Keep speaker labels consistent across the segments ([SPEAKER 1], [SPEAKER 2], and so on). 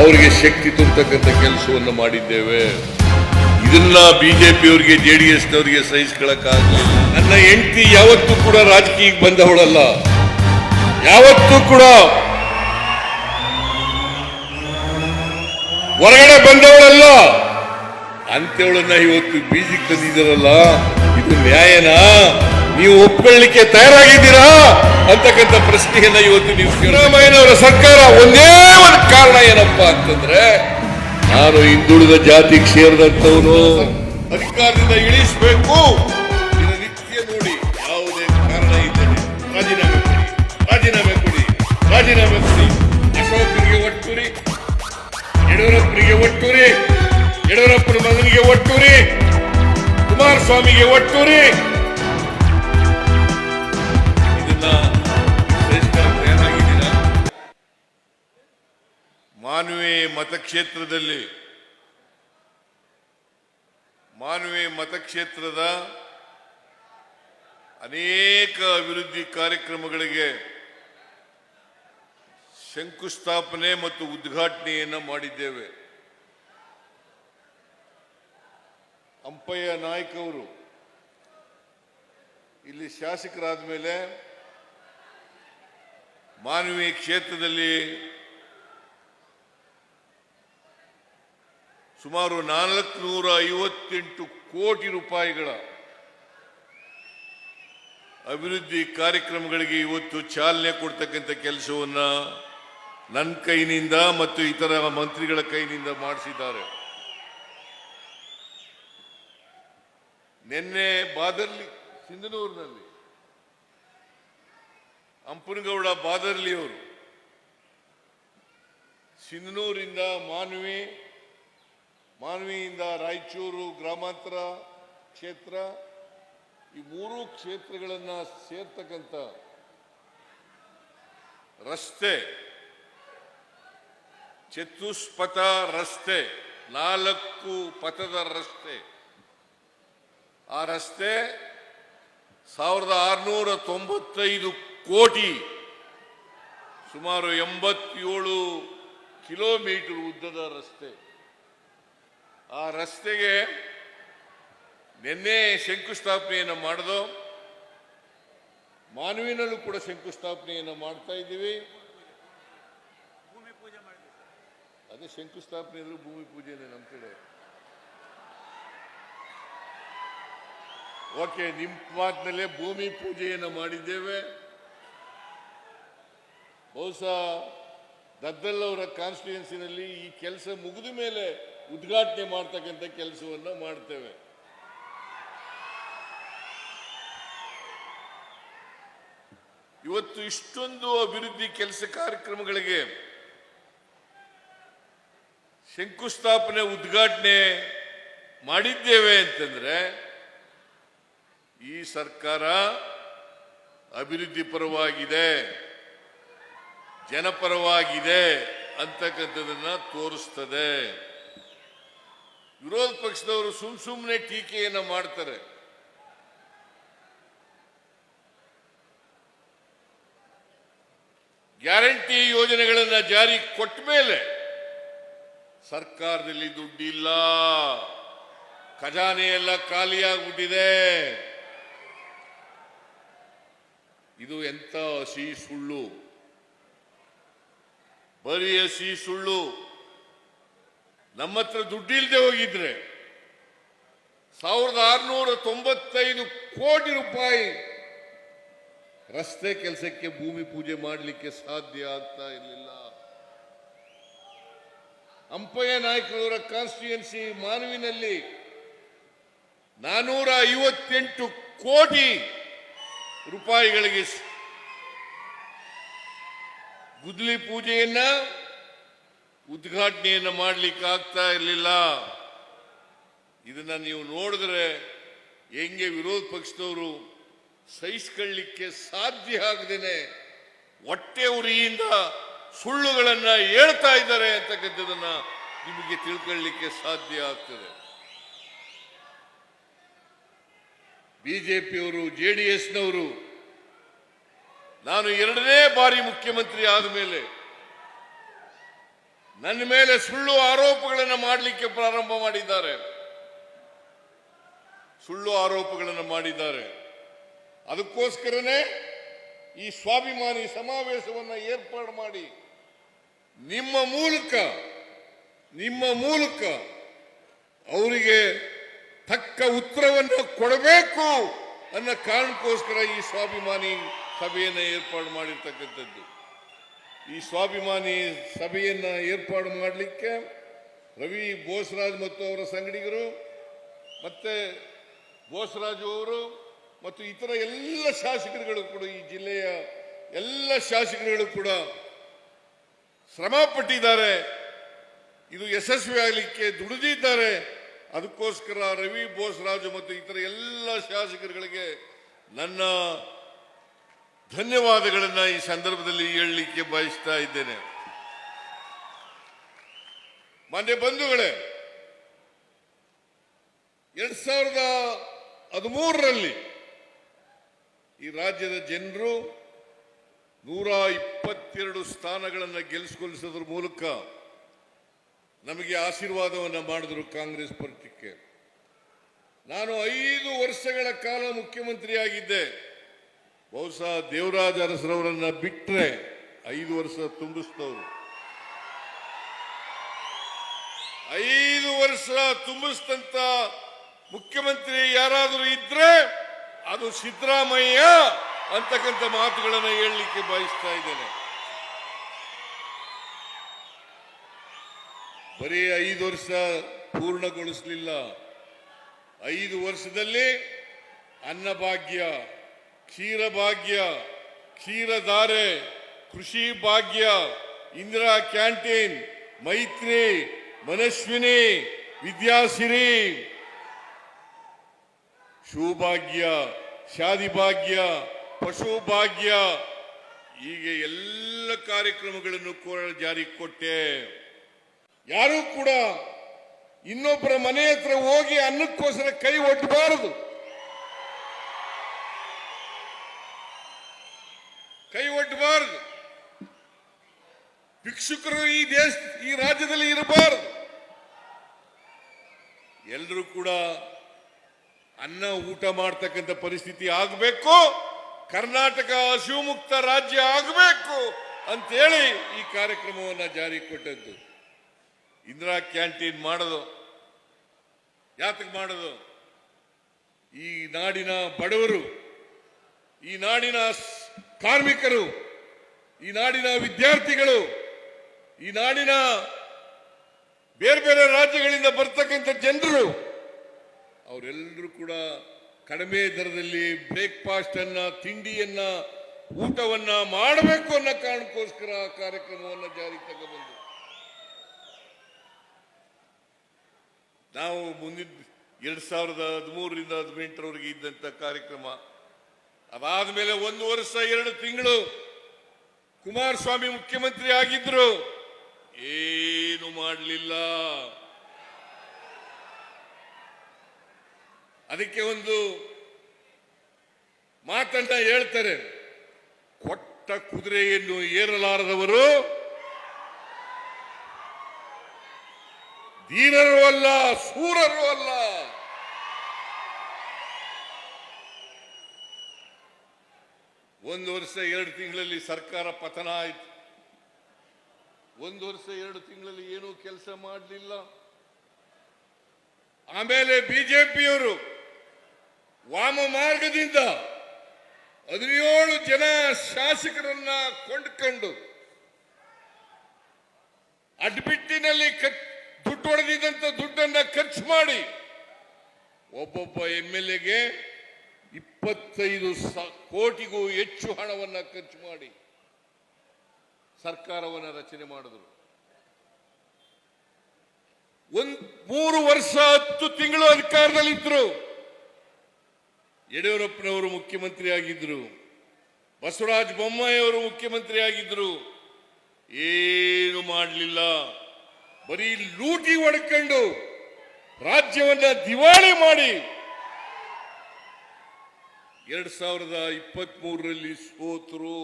[SPEAKER 1] ಅವರಿಗೆ ಶಕ್ತಿ ತುಂಬತಕ್ಕಂಥ ಕೆಲಸವನ್ನು ಮಾಡಿದ್ದೇವೆ. ಇದನ್ನ ಬಿಜೆಪಿಯವರಿಗೆ ಜೆ ಡಿ ಎಸ್ನವರಿಗೆ ಸಹಿಸ್ಕೊಳ್ಳಕ್ಕಾಗಲಿಲ್ಲ ನನ್ನ ಹೆಂಡತಿ ಯಾವತ್ತೂ ಕೂಡ ರಾಜಕೀಯಕ್ಕೆ ಬಂದವಳಲ್ಲ ಯಾವತ್ತೂ ಕೂಡ ಹೊರಗಡೆ ಬಂದವಳಲ್ಲ. ಅಂತೇವಳನ್ನ ಇವತ್ತು ಬೀಜಿಗೆ ತಂದಿದ್ದಾರಲ್ಲ, ಇದು ನ್ಯಾಯನಾ? ನೀವು ಒಪ್ಕೊಳ್ಳಿಕ್ಕೆ ತಯಾರಾಗಿದ್ದೀರಾ? ಅಂತಕ್ಕಂಥ ಪ್ರಶ್ನೆಯನ್ನ ಇವತ್ತು ನೀವು ಸಿದ್ದರಾಮಯ್ಯನವರ ಸರ್ಕಾರ ಒಂದೇ ಒಂದು ಕಾರಣ ಏನಪ್ಪ ಅಂತಂದ್ರೆ, ನಾನು ಹಿಂದುಳಿದ ಜಾತಿಗೆ ಸೇರಿದಂಥವನು ಅಧಿಕಾರದಿಂದ ಇಳಿಸಬೇಕು. ನಿತ್ಯ ನೋಡಿ ಯಾವುದೇ ಕಾರಣ ಇದ್ದರೆ ರಾಜೀನಾಮೆ ಕೊಡಿ ರಾಜೀನಾಮೆ ಕೊಡಿ ರಾಜೀನಾಮೆ ಕೊಡಿ. ಅಶೋಕರಿಗೆ ಒಟ್ಟುರಿ ಒಟ್ಟು ಒಟ್ಟೂರಿ, ಯಡಿಯೂರಪ್ಪನ ಮಗನಿಗೆ ಒಟ್ಟೂರಿ, ಕುಮಾರಸ್ವಾಮಿಗೆ ಒಟ್ಟೂರಿ. ಮಾನವಿ ಮತಕ್ಷೇತ್ರದಲ್ಲಿ, ಮಾನವಿ ಮತಕ್ಷೇತ್ರದ ಅನೇಕ ಅಭಿವೃದ್ಧಿ ಕಾರ್ಯಕ್ರಮಗಳಿಗೆ ಶಂಕುಸ್ಥಾಪನೆ ಮತ್ತು ಉದ್ಘಾಟನೆಯನ್ನು ಮಾಡಿದ್ದೇವೆ. ಅಂಪಯ್ಯ ನಾಯ್ಕ ಅವರು ಇಲ್ಲಿ ಶಾಸಕರಾದ ಮೇಲೆ ಮಾನವೀಯ ಕ್ಷೇತ್ರದಲ್ಲಿ ಸುಮಾರು ನಾಲ್ಕುನೂರ ಐವತ್ತೆಂಟು ಕೋಟಿ ರೂಪಾಯಿಗಳ ಅಭಿವೃದ್ಧಿ ಕಾರ್ಯಕ್ರಮಗಳಿಗೆ ಇವತ್ತು ಚಾಲನೆ ಕೊಡ್ತಕ್ಕಂಥ ಕೆಲಸವನ್ನು ನನ್ನ ಕೈನಿಂದ ಮತ್ತು ಇತರ ಮಂತ್ರಿಗಳ ಕೈನಿಂದ ಮಾಡಿಸಿದ್ದಾರೆ. ನಿನ್ನೆ ಬಾದರ್ಲಿ, ಸಿಂಧನೂರಿನಲ್ಲಿ ಅಂಪನಗೌಡ ಬಾದರ್ಲಿ ಅವರು ಸಿಂಧನೂರಿಂದ ಮಾನ್ವಿ ಮಾನ್ವಿಯಿಂದ ರಾಯಚೂರು ಗ್ರಾಮಾಂತರ ಕ್ಷೇತ್ರ, ಈ ಮೂರು ಕ್ಷೇತ್ರಗಳನ್ನು ಸೇರ್ತಕ್ಕಂಥ ರಸ್ತೆ, ಚತುಷ್ಪಥ ರಸ್ತೆ, ನಾಲ್ಕು ಪಥದ ರಸ್ತೆ. ಆ ರಸ್ತೆ ಸಾವಿರದ ಆರುನೂರ ತೊಂಬತ್ತೈದು ಕೋಟಿ, ಸುಮಾರು ಎಂಬತ್ತೇಳು ಕಿಲೋಮೀಟರ್ ಉದ್ದದ ರಸ್ತೆ. ಆ ರಸ್ತೆಗೆ ನಿನ್ನೆ ಶಂಕುಸ್ಥಾಪನೆಯನ್ನು ಮಾಡಿದೋ ಮಾನವಿನಲ್ಲೂ ಕೂಡ ಶಂಕುಸ್ಥಾಪನೆಯನ್ನು ಮಾಡ್ತಾ ಇದ್ದೀವಿ. ಅದೇ ಶಂಕುಸ್ಥಾಪನೆ ಇದ್ರೂ ಭೂಮಿ ಪೂಜೆ ನಮ್ಮ ಕಡೆ. ಓಕೆ, ನಿಮ್ಮ ಮಾತಿನಲ್ಲೇ ಭೂಮಿ ಪೂಜೆಯನ್ನು ಮಾಡಿದ್ದೇವೆ. ಬಹುಶಃ ದದ್ದಲ್ ಅವರ ಕಾನ್ಸ್ಟಿಟ್ಯೂನ್ಸಿನಲ್ಲಿ ಈ ಕೆಲಸ ಮುಗಿದ ಮೇಲೆ ಉದ್ಘಾಟನೆ ಮಾಡ್ತಕ್ಕಂಥ ಕೆಲಸವನ್ನು ಮಾಡ್ತೇವೆ. ಇವತ್ತು ಇಷ್ಟೊಂದು ಅಭಿವೃದ್ಧಿ ಕೆಲಸ ಕಾರ್ಯಕ್ರಮಗಳಿಗೆ ಶಂಕುಸ್ಥಾಪನೆ, ಉದ್ಘಾಟನೆ ಮಾಡಿದ್ದೇವೆ ಅಂತಂದ್ರೆ ಈ ಸರ್ಕಾರ ಅಭಿವೃದ್ಧಿ ಪರವಾಗಿದೆ, ಜನಪರವಾಗಿದೆ ಅಂತಕ್ಕಂಥದನ್ನ ತೋರಿಸ್ತದೆ. ವಿರೋಧ ಪಕ್ಷದವರು ಸುಮ್ ಸುಮ್ಮನೆ ಟೀಕೆಯನ್ನು ಮಾಡ್ತಾರೆ. ಗ್ಯಾರಂಟಿ ಯೋಜನೆಗಳನ್ನ ಜಾರಿ ಕೊಟ್ಟ ಮೇಲೆ ಸರ್ಕಾರದಲ್ಲಿ ದುಡ್ಡಿಲ್ಲ. ಖಜಾನೆ ಎಲ್ಲ ಖಾಲಿಯಾಗ್ಬಿಟ್ಟಿದೆ ಇದು ಎಂತ ಹಸಿ ಸುಳ್ಳು. ಬರೀ ಹಸಿ ಸುಳ್ಳು. ನಮ್ಮ ಹತ್ರ ದುಡ್ಡಿಲ್ಲದೆ ಹೋಗಿದ್ರೆ ಸಾವಿರದ ಆರುನೂರ ತೊಂಬತ್ತೈದು ಕೋಟಿ ರೂಪಾಯಿ ರಸ್ತೆ ಕೆಲಸಕ್ಕೆ ಭೂಮಿ ಪೂಜೆ ಮಾಡಲಿಕ್ಕೆ ಸಾಧ್ಯ ಆಗ್ತಾ ಇರಲಿಲ್ಲ. ಅಂಪಯ್ಯ ನಾಯಕರವರ ಕಾನ್ಸ್ಟಿಟ್ಯೂನ್ಸಿ ಮಾನವಿನಲ್ಲಿ ನಾನೂರ ಐವತ್ತೆಂಟು ಕೋಟಿ ರೂಪಾಯಿಗಳಿಗೆ ಗುದ್ಲಿ ಪೂಜೆಯನ್ನ ಉದ್ಘಾಟನೆಯನ್ನ ಮಾಡಲಿಕ್ಕೆ ಆಗ್ತಾ ಇರಲಿಲ್ಲ. ಇದನ್ನ ನೀವು ನೋಡಿದ್ರೆ ಹೆಂಗೆ ವಿರೋಧ ಪಕ್ಷದವರು ಸಹಿಸ್ಕೊಳ್ಳಿಕ್ಕೆ ಸಾಧ್ಯ ಆಗದೇನೆ ಹೊಟ್ಟೆ ಉರಿಯಿಂದ ಸುಳ್ಳುಗಳನ್ನು ಹೇಳ್ತಾ ಇದ್ದಾರೆ ಅಂತಕ್ಕಂಥದ್ದನ್ನು ನಿಮಗೆ ತಿಳ್ಕೊಳ್ಳಿಕ್ಕೆ ಸಾಧ್ಯ ಆಗ್ತದೆ. ಬಿಜೆಪಿಯವರು, ಜೆ ಡಿ ಎಸ್ನವರು, ನಾನು ಎರಡನೇ ಬಾರಿ ಮುಖ್ಯಮಂತ್ರಿ ಆದ ಮೇಲೆ ನನ್ನ ಮೇಲೆ ಸುಳ್ಳು ಆರೋಪಗಳನ್ನು ಮಾಡಲಿಕ್ಕೆ ಪ್ರಾರಂಭ ಮಾಡಿದ್ದಾರೆ. ಸುಳ್ಳು ಆರೋಪಗಳನ್ನು ಮಾಡಿದ್ದಾರೆ. ಅದಕ್ಕೋಸ್ಕರನೇ ಈ ಸ್ವಾಭಿಮಾನಿ ಸಮಾವೇಶವನ್ನು ಏರ್ಪಾಡು ಮಾಡಿ ನಿಮ್ಮ ಮೂಲಕ ನಿಮ್ಮ ಮೂಲಕ ಅವರಿಗೆ ತಕ್ಕ ಉತ್ತರವನ್ನು ಕೊಡಬೇಕು ಅನ್ನೋ ಕಾರಣಕ್ಕೋಸ್ಕರ ಈ ಸ್ವಾಭಿಮಾನಿ ಸಭೆಯನ್ನು ಏರ್ಪಾಡು ಮಾಡಿರ್ತಕ್ಕಂಥದ್ದು. ಈ ಸ್ವಾಭಿಮಾನಿ ಸಭೆಯನ್ನು ಏರ್ಪಾಡು ಮಾಡಲಿಕ್ಕೆ ರವಿ ಬೋಸರಾಜ್ ಮತ್ತು ಅವರ ಸಂಗಡಿಗರು, ಮತ್ತೆ ಬೋಸರಾಜು ಅವರು ಮತ್ತು ಇತರ ಎಲ್ಲ ಶಾಸಕರುಗಳು ಕೂಡ ಈ ಜಿಲ್ಲೆಯ ಎಲ್ಲ ಶಾಸಕರುಗಳು ಕೂಡ ಶ್ರಮ ಪಟ್ಟಿದ್ದಾರೆ. ಇದು ಯಶಸ್ವಿ ಆಗಲಿಕ್ಕೆ ದುಡಿದಿದ್ದಾರೆ. ಅದಕ್ಕೋಸ್ಕರ ರವಿ ಬೋಸರಾಜು ಮತ್ತು ಇತರ ಎಲ್ಲ ಶಾಸಕರುಗಳಿಗೆ ನನ್ನ ಧನ್ಯವಾದಗಳನ್ನ ಈ ಸಂದರ್ಭದಲ್ಲಿ ಹೇಳಲಿಕ್ಕೆ ಬಯಸ್ತಾ ಇದ್ದೇನೆ. ಮಾನ್ಯ ಬಂಧುಗಳೇ, ಎರಡ್ ಸಾವಿರದ ಹದಿಮೂರರಲ್ಲಿ ಈ ರಾಜ್ಯದ ಜನರು ನೂರ ಇಪ್ಪತ್ತೆರಡು ಸ್ಥಾನಗಳನ್ನು ಗೆಲ್ಲಿಸಿಕೊಳ್ಳಿಸೋದ್ರ ಮೂಲಕ ನಮಗೆ ಆಶೀರ್ವಾದವನ್ನು ಮಾಡಿದ್ರು ಕಾಂಗ್ರೆಸ್ ಪಕ್ಷಕ್ಕೆ. ನಾನು ಐದು ವರ್ಷಗಳ ಕಾಲ ಮುಖ್ಯಮಂತ್ರಿಯಾಗಿದ್ದೆ. ಬಹುಶಃ ದೇವರಾಜ ಅರಸರವರನ್ನ ಬಿಟ್ಟರೆ ಐದು ವರ್ಷ ತುಂಬಿಸ್ತವ್ರು. ಐದು ವರ್ಷ ತುಂಬಿಸಿದಂತ ಮುಖ್ಯಮಂತ್ರಿ ಯಾರಾದರೂ ಇದ್ರೆ ಅದು ಸಿದ್ದರಾಮಯ್ಯ ಅಂತಕ್ಕಂಥ ಮಾತುಗಳನ್ನು ಹೇಳಲಿಕ್ಕೆ ಬಯಸ್ತಾ ಇದ್ದೇನೆ. ಬರೀ ಐದು ವರ್ಷ ಪೂರ್ಣಗೊಳಿಸಲಿಲ್ಲ. ಐದು ವರ್ಷದಲ್ಲಿ ಅನ್ನಭಾಗ್ಯ ಕ್ಷೀರಭಾಗ್ಯ ಕ್ಷೀರಧಾರೆ ಕೃಷಿ ಭಾಗ್ಯ, ಇಂದಿರಾ ಕ್ಯಾಂಟೀನ್, ಮೈತ್ರಿ, ಮನಸ್ವಿನಿ ವಿದ್ಯಾಸಿರಿ ಶಿವಭಾಗ್ಯ ಶಾದಿ ಭಾಗ್ಯ ಪಶು ಭಾಗ್ಯ ಹೀಗೆ ಎಲ್ಲ ಕಾರ್ಯಕ್ರಮಗಳನ್ನು ಕೂಡ ಜಾರಿಗೆ ಕೊಟ್ಟೆ. ಯಾರೂ ಕೂಡ ಇನ್ನೊಬ್ಬರ ಮನೆ ಹತ್ರ ಹೋಗಿ ಅನ್ನಕ್ಕೋಸ್ಕರ ಕೈ ಒಡ್ಡಬಾರದು ಕೈ ಒಡ್ಡಬಾರದು ಭಿಕ್ಷುಕರು ಈ ದೇಶ, ಈ ರಾಜ್ಯದಲ್ಲಿ ಇರಬಾರದು. ಎಲ್ಲರೂ ಕೂಡ ಅನ್ನ ಊಟ ಮಾಡ್ತಕ್ಕಂಥ ಪರಿಸ್ಥಿತಿ ಆಗಬೇಕು, ಕರ್ನಾಟಕ ಶಿವಮುಕ್ತ ರಾಜ್ಯ ಆಗಬೇಕು ಅಂತೇಳಿ ಈ ಕಾರ್ಯಕ್ರಮವನ್ನು ಜಾರಿ ಕೊಟ್ಟದ್ದು. ಇಂದಿರಾ ಕ್ಯಾಂಟೀನ್ ಮಾಡೋದು ಯಾತಕ್ಕೆ ಮಾಡೋದು. ಈ ನಾಡಿನ ಬಡವರು, ಈ ನಾಡಿನ ಕಾರ್ಮಿಕರು, ಈ ನಾಡಿನ ವಿದ್ಯಾರ್ಥಿಗಳು, ಈ ನಾಡಿನ ಬೇರೆ ಬೇರೆ ರಾಜ್ಯಗಳಿಂದ ಬರ್ತಕ್ಕಂಥ ಜನರು, ಅವರೆಲ್ಲರೂ ಕೂಡ ಕಡಿಮೆ ದರದಲ್ಲಿ ಬ್ರೇಕ್ಫಾಸ್ಟ್ ಅನ್ನ ತಿಂಡಿಯನ್ನ, ಊಟವನ್ನ ಮಾಡಬೇಕು ಅನ್ನೋ ಕಾರಣಕ್ಕೋಸ್ಕರ ಆ ಕಾರ್ಯಕ್ರಮವನ್ನು ಜಾರಿಗೆ ತಗೊಂಡ್ಬಂದು. ನಾವು ಮುಂದಿನ ಎರಡ್ ಸಾವಿರದ ಹದಿಮೂರರಿಂದ ಹದಿನೆಂಟರವರೆಗೆ ಇದ್ದಂಥ ಕಾರ್ಯಕ್ರಮ ಅದಾದ ಮೇಲೆ ಒಂದು ವರ್ಷ, ಎರಡು ತಿಂಗಳು ಕುಮಾರಸ್ವಾಮಿ ಮುಖ್ಯಮಂತ್ರಿ ಆಗಿದ್ರು. ಏನು ಮಾಡಲಿಲ್ಲ. ಅದಕ್ಕೆ ಒಂದು ಮಾತನ್ನ ಹೇಳ್ತಾರೆ. ಕೊಟ್ಟ ಕುದುರೆಯನ್ನು ಏರಲಾರದವರು ಧೀರರು ಅಲ್ಲ, ಸೂರರು ಅಲ್ಲ. ಒಂದು ವರ್ಷ ಎರಡು ತಿಂಗಳಲ್ಲಿ ಸರ್ಕಾರ ಪತನ ಆಯಿತು. ಒಂದು ವರ್ಷ ಎರಡು ತಿಂಗಳಲ್ಲಿ ಏನೂ ಕೆಲಸ ಮಾಡಲಿಲ್ಲ. ಆಮೇಲೆ ಬಿಜೆಪಿಯವರು ವಾಮ ಮಾರ್ಗದಿಂದ ಹದಿನೇಳು ಜನ ಶಾಸಕರನ್ನ ಕೊಂಡ್ಕೊಂಡು ಅಡ್ಬಿಟ್ಟಿನಲ್ಲಿ ದುಡ್ಡು ಹೊಡೆದಿದ್ದಂತ ದುಡ್ಡನ್ನ ಖರ್ಚು ಮಾಡಿ ಒಬ್ಬೊಬ್ಬ ಎಂ ಎಲ್ ಎಗೆ ಇಪ್ಪತ್ತೈದು ಕೋಟಿಗೂ ಹೆಚ್ಚು ಹಣವನ್ನು ಖರ್ಚು ಮಾಡಿ ಸರ್ಕಾರವನ್ನು ರಚನೆ ಮಾಡಿದ್ರು. ಒಂದ್ ಮೂರು ವರ್ಷ ಹತ್ತು ತಿಂಗಳು ಅಧಿಕಾರದಲ್ಲಿದ್ದರು ಯಡಿಯೂರಪ್ಪನವರು ಮುಖ್ಯಮಂತ್ರಿ ಆಗಿದ್ರು. ಬಸವರಾಜ ಬೊಮ್ಮಾಯಿ ಅವರು ಮುಖ್ಯಮಂತ್ರಿ ಆಗಿದ್ರು. ಏನು ಮಾಡಲಿಲ್ಲ. ಬರೀ ಲೂಟಿ ಹೊಡ್ಕೊಂಡು ರಾಜ್ಯವನ್ನ ದಿವಾಳಿ ಮಾಡಿ ಎರಡ್ ಸಾವಿರದ ಇಪ್ಪತ್ತ್ ಮೂರರಲ್ಲಿ ಸೋತರು.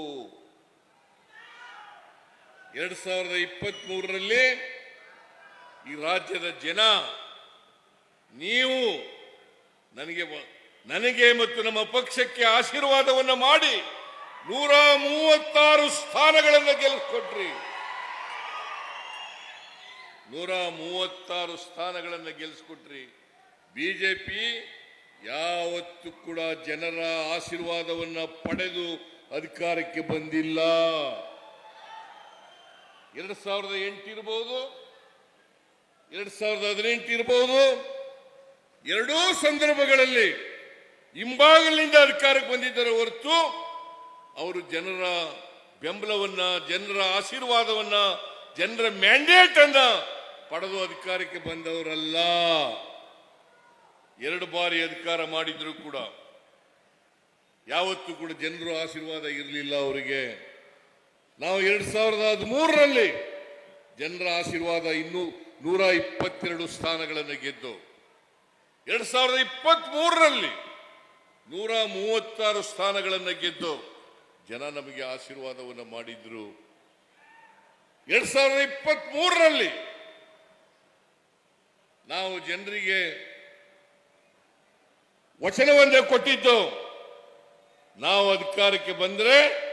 [SPEAKER 1] ಎರಡ್ ಸಾವಿರದ ಇಪ್ಪತ್ತ್ ಮೂರರಲ್ಲಿ ಈ ರಾಜ್ಯದ ಜನ, ನೀವು ನನಗೆ ನನಗೆ ಮತ್ತು ನಮ್ಮ ಪಕ್ಷಕ್ಕೆ ಆಶೀರ್ವಾದವನ್ನು ಮಾಡಿ ನೂರ ಮೂವತ್ತಾರು ಸ್ಥಾನಗಳನ್ನು ಗೆಲ್ಲಿಸ್ಕೊಟ್ರಿ ನೂರ ಮೂವತ್ತಾರು ಸ್ಥಾನಗಳನ್ನು ಗೆಲ್ಲಿಸ್ಕೊಟ್ರಿ ಬಿಜೆಪಿ ಯಾವತ್ತೂ ಕೂಡ ಜನರ ಆಶೀರ್ವಾದವನ್ನ ಪಡೆದು ಅಧಿಕಾರಕ್ಕೆ ಬಂದಿಲ್ಲ. ಎರಡ್ ಸಾವಿರದ ಎಂಟು ಇರಬಹುದು ಎರಡ್ ಸಾವಿರದ ಹದಿನೆಂಟು ಇರಬಹುದು ಎರಡೂ ಸಂದರ್ಭಗಳಲ್ಲಿ ಹಿಂಭಾಗಲಿಂದ ಅಧಿಕಾರಕ್ಕೆ ಬಂದಿದ್ದಾರೆ ಹೊರತು ಅವರು ಜನರ ಬೆಂಬಲವನ್ನ, ಜನರ ಆಶೀರ್ವಾದವನ್ನ, ಜನರ ಮ್ಯಾಂಡೇಟ್ ಅನ್ನ ಪಡೆದು ಅಧಿಕಾರಕ್ಕೆ ಬಂದವರಲ್ಲ. ಎರಡು ಬಾರಿ ಅಧಿಕಾರ ಮಾಡಿದ್ರು ಕೂಡ ಯಾವತ್ತೂ ಕೂಡ ಜನರ ಆಶೀರ್ವಾದ ಇರಲಿಲ್ಲ ಅವರಿಗೆ. ನಾವು ಎರಡು ಸಾವಿರದ ಹದಿಮೂರರಲ್ಲಿ ಜನರ ಆಶೀರ್ವಾದ ಇನ್ನೂ ನೂರ ಇಪ್ಪತ್ತೆರಡು ಸ್ಥಾನಗಳನ್ನು ಗೆದ್ದು, ಎರಡು ಸಾವಿರದ ಇಪ್ಪತ್ತ್ ಮೂರರಲ್ಲಿ ನೂರ ಮೂವತ್ತಾರು ಸ್ಥಾನಗಳನ್ನು ಗೆದ್ದು ಜನ ನಮಗೆ ಆಶೀರ್ವಾದವನ್ನು ಮಾಡಿದ್ರು. ಎರಡು ಸಾವಿರದ ಇಪ್ಪತ್ತ್ ಮೂರರಲ್ಲಿ ನಾವು ಜನರಿಗೆ ವಚನವನ್ನೇ ಕೊಟ್ಟಿದ್ದು. ನಾವು ಅಧಿಕಾರಕ್ಕೆ ಬಂದ್ರೆ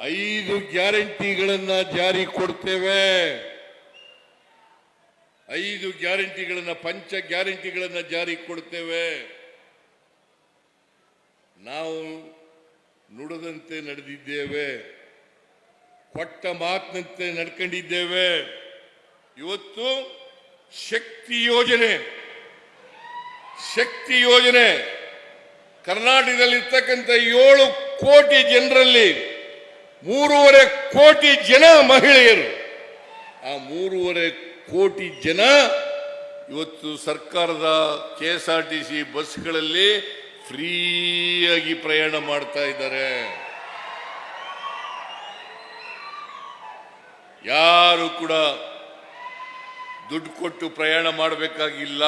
[SPEAKER 1] ಐದು ಗ್ಯಾರಂಟಿಗಳನ್ನ ಜಾರಿ ಕೊಡ್ತೇವೆ. ಐದು ಗ್ಯಾರಂಟಿಗಳನ್ನ, ಪಂಚ ಗ್ಯಾರಂಟಿಗಳನ್ನ ಜಾರಿ ಕೊಡ್ತೇವೆ. ನಾವು ನುಡದಂತೆ ನಡೆದಿದ್ದೇವೆ. ಕೊಟ್ಟ ಮಾತಿನಂತೆ ನಡ್ಕೊಂಡಿದ್ದೇವೆ. ಇವತ್ತು ಶಕ್ತಿ ಯೋಜನೆ. ಶಕ್ತಿ ಯೋಜನೆ ಕರ್ನಾಟಕದಲ್ಲಿ ಇರ್ತಕ್ಕಂಥ ಏಳು ಕೋಟಿ ಜನರಲ್ಲಿ ಮೂರುವರೆ ಕೋಟಿ ಜನ ಮಹಿಳೆಯರು. ಆ ಮೂರುವರೆ ಕೋಟಿ ಜನ ಇವತ್ತು ಸರ್ಕಾರದ K S R T C ಬಸ್ಗಳಲ್ಲಿ ಫ್ರೀಯಾಗಿ ಪ್ರಯಾಣ ಮಾಡ್ತಾ ಇದ್ದಾರೆ. ಯಾರು ಕೂಡ ದುಡ್ಡು ಕೊಟ್ಟು ಪ್ರಯಾಣ ಮಾಡಬೇಕಾಗಿಲ್ಲ.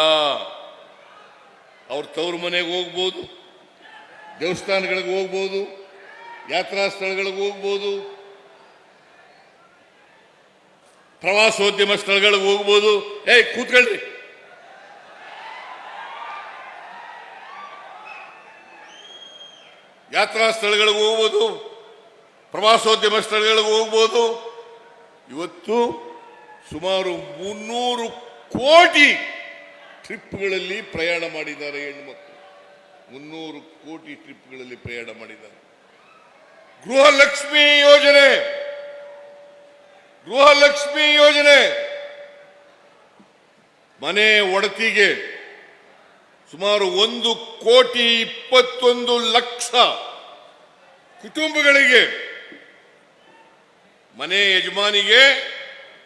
[SPEAKER 1] ಅವ್ರ ತವ್ರ ಮನೆಗೆ ಹೋಗ್ಬೋದು, ದೇವಸ್ಥಾನಗಳಿಗೆ ಹೋಗ್ಬೋದು, ಯಾತ್ರಾ ಸ್ಥಳಗಳಿಗೆ ಹೋಗ್ಬೋದು, ಪ್ರವಾಸೋದ್ಯಮ ಸ್ಥಳಗಳಿಗೆ ಹೋಗ್ಬೋದು. ಏಯ್, ಕೂತ್ಕೊಳ್ರಿ. ಯಾತ್ರಾ ಸ್ಥಳಗಳಿಗೆ ಹೋಗ್ಬೋದು, ಪ್ರವಾಸೋದ್ಯಮ ಸ್ಥಳಗಳಿಗೆ ಹೋಗ್ಬೋದು. ಇವತ್ತು ಸುಮಾರು ಮುನ್ನೂರು ಕೋಟಿ ಟ್ರಿಪ್ಗಳಲ್ಲಿ ಪ್ರಯಾಣ ಮಾಡಿದ್ದಾರೆ ಹೆಣ್ಮಕ್ಳು ಮುನ್ನೂರು ಕೋಟಿ ಟ್ರಿಪ್ಗಳಲ್ಲಿ ಪ್ರಯಾಣ ಮಾಡಿದ್ದಾರೆ. ಗೃಹಲಕ್ಷ್ಮಿ ಯೋಜನೆ! ಗೃಹಲಕ್ಷ್ಮಿ ಯೋಜನೆ! ಮನೆ ಒಡತಿಗೆ ಸುಮಾರು ಒಂದು ಕೋಟಿ ಇಪ್ಪತ್ತೊಂದು ಲಕ್ಷ ಕುಟುಂಬಗಳಿಗೆ, ಮನೆ ಯಜಮಾನಿಗೆ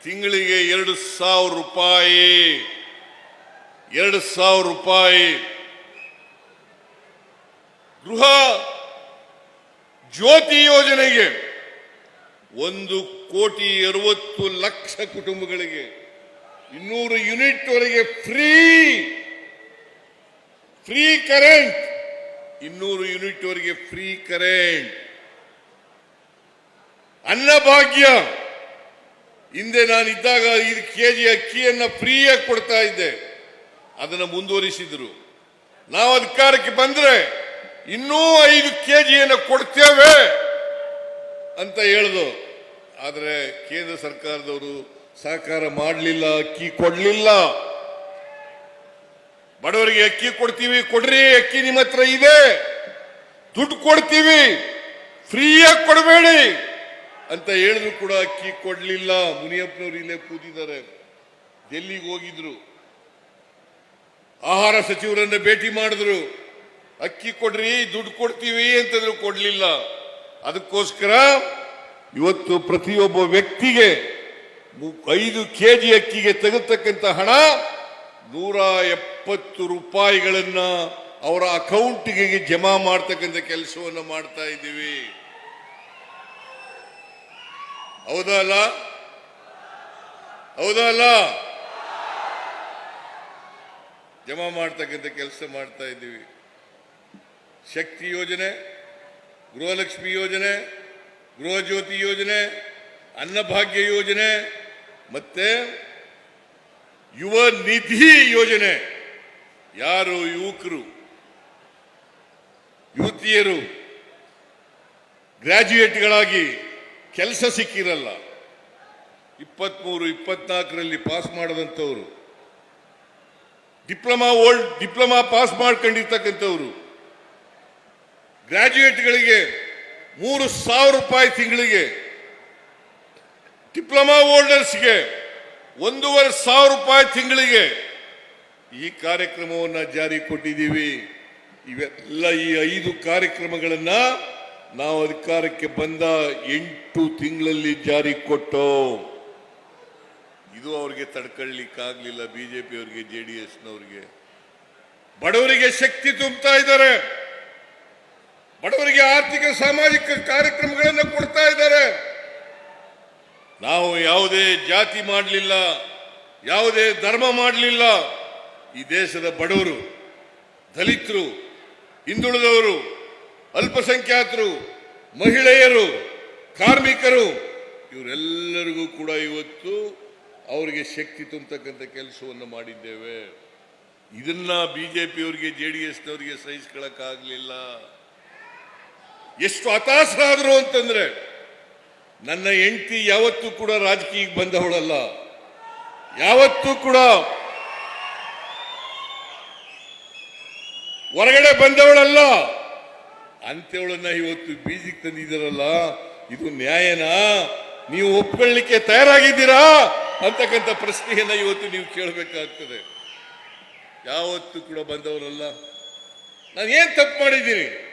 [SPEAKER 1] ತಿಂಗಳಿಗೆ ಎರಡು ಸಾವಿರ ರೂಪಾಯಿ. ಎರಡು ಸಾವಿರ ರೂಪಾಯಿ. ಗೃಹ ಜ್ಯೋತಿ ಯೋಜನೆಗೆ ಒಂದು ಕೋಟಿ ಅರವತ್ತು ಲಕ್ಷ ಕುಟುಂಬಗಳಿಗೆ ಇನ್ನೂರು ಯೂನಿಟ್ ವರೆಗೆ ಫ್ರೀ ಫ್ರೀ ಕರೆಂಟ್. ಇನ್ನೂರು ಯೂನಿಟ್ ವರೆಗೆ ಫ್ರೀ ಕರೆಂಟ್. ಅನ್ನಭಾಗ್ಯ. ಹಿಂದೆ ನಾನಿದ್ದಾಗ ಐದು ಕೆಜಿ ಅಕ್ಕಿಯನ್ನ ಫ್ರೀಯಾಗಿ ಕೊಡ್ತಾ ಇದ್ದೆ. ಅದನ್ನು ಮುಂದುವರಿಸಿದರು. ನಾವು ಅಧಿಕಾರಕ್ಕೆ ಬಂದ್ರೆ ಇನ್ನೂ ಐದು ಕೆಜಿಯನ್ನು ಕೊಡ್ತೇವೆ ಅಂತ ಹೇಳ್ದು. ಆದರೆ ಕೇಂದ್ರ ಸರ್ಕಾರದವರು ಸಹಕಾರ ಮಾಡಲಿಲ್ಲ, ಅಕ್ಕಿ ಕೊಡಲಿಲ್ಲ. ಬಡವರಿಗೆ ಅಕ್ಕಿ ಕೊಡ್ತೀವಿ, ಕೊಡ್ರಿ, ಅಕ್ಕಿ ನಿಮ್ಮ ಹತ್ರ ಇದೆ. ದುಡ್ಡು ಕೊಡ್ತೀವಿ, ಫ್ರೀಯಾಗಿ ಕೊಡಬೇಡಿ ಅಂತ ಹೇಳಿದ್ರು ಕೂಡ ಅಕ್ಕಿ ಕೊಡಲಿಲ್ಲ. ಮುನಿಯಪ್ಪನವರು ಇಲ್ಲೇ ಕೂತಿದ್ದಾರೆ. ಡೆಲ್ಲಿಗೆ ಹೋಗಿದ್ರು. ಆಹಾರ ಸಚಿವರನ್ನ ಭೇಟಿ ಮಾಡಿದ್ರು. ಅಕ್ಕಿ ಕೊಡ್ರಿ, ದುಡ್ಡು ಕೊಡ್ತೀವಿ ಅಂತಂದ್ರು ಕೊಡ್ಲಿಲ್ಲ. ಅದಕ್ಕೋಸ್ಕರ ಇವತ್ತು ಪ್ರತಿಯೊಬ್ಬ ವ್ಯಕ್ತಿಗೆ ಐದು ಕೆಜಿ ಅಕ್ಕಿಗೆ ತೆಗೆತಕ್ಕಂತ ಹಣ ನೂರ ಎಪ್ಪತ್ತು ರೂಪಾಯಿಗಳನ್ನ ಅವರ ಅಕೌಂಟ್ಗೆ ಜಮಾ ಮಾಡ್ತಕ್ಕಂಥ ಕೆಲಸವನ್ನು ಮಾಡ್ತಾ ಇದ್ದೀವಿ. ಹೌದಾ ಅಲ್ಲ? ಹೌದಾ ಅಲ್ಲ? ಜಮಾ ಮಾಡ್ತಕ್ಕಂಥ ಕೆಲಸ ಮಾಡ್ತಾ ಇದ್ದೀವಿ. ಶಕ್ತಿ ಯೋಜನೆ, ಗೃಹಲಕ್ಷ್ಮಿ ಯೋಜನೆ, ಗೃಹಜ್ಯೋತಿ ಯೋಜನೆ, ಅನ್ನಭಾಗ್ಯ ಯೋಜನೆ, ಮತ್ತೆ ಯುವ ನಿಧಿ ಯೋಜನೆ. ಯಾರು ಯುವಕರು, ಯುವತಿಯರು, ಗ್ರಾಜ್ಯುಯೇಟ್ಗಳಾಗಿ ಕೆಲಸ ಸಿಕ್ಕಿರಲ್ಲ. ಇಪ್ಪತ್ಮೂರು, ಇಪ್ಪತ್ನಾಲ್ಕರಲ್ಲಿ ಪಾಸ್ ಮಾಡದಂಥವ್ರು. ಡಿಪ್ಲೊಮಾ ಓಲ್ಡ್, ಡಿಪ್ಲೊಮಾ ಪಾಸ್ ಮಾಡ್ಕೊಂಡಿರ್ತಕ್ಕಂಥವ್ರು. ಗ್ರಾಜ್ಯುಯೇಟ್ಗಳಿಗೆ ಮೂರು ಸಾವಿರ ರೂಪಾಯಿ ತಿಂಗಳಿಗೆ. ಡಿಪ್ಲೊಮಾ ಓಲ್ಡರ್ಸ್ಗೆ ಒಂದೂವರೆ ಸಾವಿರ ರೂಪಾಯಿ ತಿಂಗಳಿಗೆ. ಈ ಕಾರ್ಯಕ್ರಮವನ್ನು ಜಾರಿ ಕೊಟ್ಟಿದ್ದೀವಿ. ಇವೆಲ್ಲ ಈ ಐದು ಕಾರ್ಯಕ್ರಮಗಳನ್ನು ನಾವು ಅಧಿಕಾರಕ್ಕೆ ಬಂದ ಎಂಟು ತಿಂಗಳಲ್ಲಿ ಜಾರಿ ಕೊಟ್ಟು ಇದು ಅವ್ರಿಗೆ ತಡ್ಕೊಳ್ಳಿಕ್ಕಾಗ್ಲಿಲ್ಲ ಬಿಜೆಪಿ ಅವರಿಗೆ ಜೆ ಡಿ ಎಸ್ನವ್ರಿಗೆ. ಬಡವರಿಗೆ ಶಕ್ತಿ ತುಂಬುತ್ತಾ ಇದ್ದಾರೆ. ಬಡವರಿಗೆ ಆರ್ಥಿಕ, ಸಾಮಾಜಿಕ ಕಾರ್ಯಕ್ರಮಗಳನ್ನು ಕೊಡ್ತಾ ಇದ್ದಾರೆ. ನಾವು ಯಾವುದೇ ಜಾತಿ ಮಾಡಲಿಲ್ಲ, ಯಾವುದೇ ಧರ್ಮ ಮಾಡಲಿಲ್ಲ. ಈ ದೇಶದ ಬಡವರು, ದಲಿತರು, ಹಿಂದುಳಿದವರು, ಅಲ್ಪಸಂಖ್ಯಾತರು, ಮಹಿಳೆಯರು, ಕಾರ್ಮಿಕರು, ಇವರೆಲ್ಲರಿಗೂ ಕೂಡ ಇವತ್ತು ಅವರಿಗೆ ಶಕ್ತಿ ತುಂಬತಕ್ಕಂಥ ಕೆಲಸವನ್ನು ಮಾಡಿದ್ದೇವೆ. ಇದನ್ನ ಬಿ ಜೆ ಡಿ ಎಸ್ನವರಿಗೆ ಸಹಿಸ್ಕೊಳ್ಳಕ್ಕಾಗಲಿಲ್ಲ ಎಷ್ಟು ಹತಾಶರಾದರು ಅಂತಂದ್ರೆ, ನನ್ನ ಹೆಂಡತಿ ಯಾವತ್ತೂ ಕೂಡ ರಾಜಕೀಯಕ್ಕೆ ಬಂದವಳಲ್ಲ ಯಾವತ್ತೂ ಕೂಡ ಹೊರಗಡೆ ಬಂದವಳಲ್ಲ. ಅಂತೇವಳನ್ನ ಇವತ್ತು ಬೀಜಿಗೆ ತಂದಿದ್ದೀರಲ್ಲ, ಇದು ನ್ಯಾಯನಾ? ನೀವು ಒಪ್ಕೊಳ್ಳಿಕ್ಕೆ ತಯಾರಾಗಿದ್ದೀರಾ? ಅಂತಕ್ಕಂಥ ಪ್ರಶ್ನೆಯನ್ನು ಇವತ್ತು ನೀವು ಕೇಳಬೇಕಾಗ್ತದೆ. ಯಾವತ್ತೂ ಕೂಡ ಬಂದವರಲ್ಲ. ನಾನು ಏನು ತಪ್ಪು ಮಾಡಿದ್ದೀನಿ?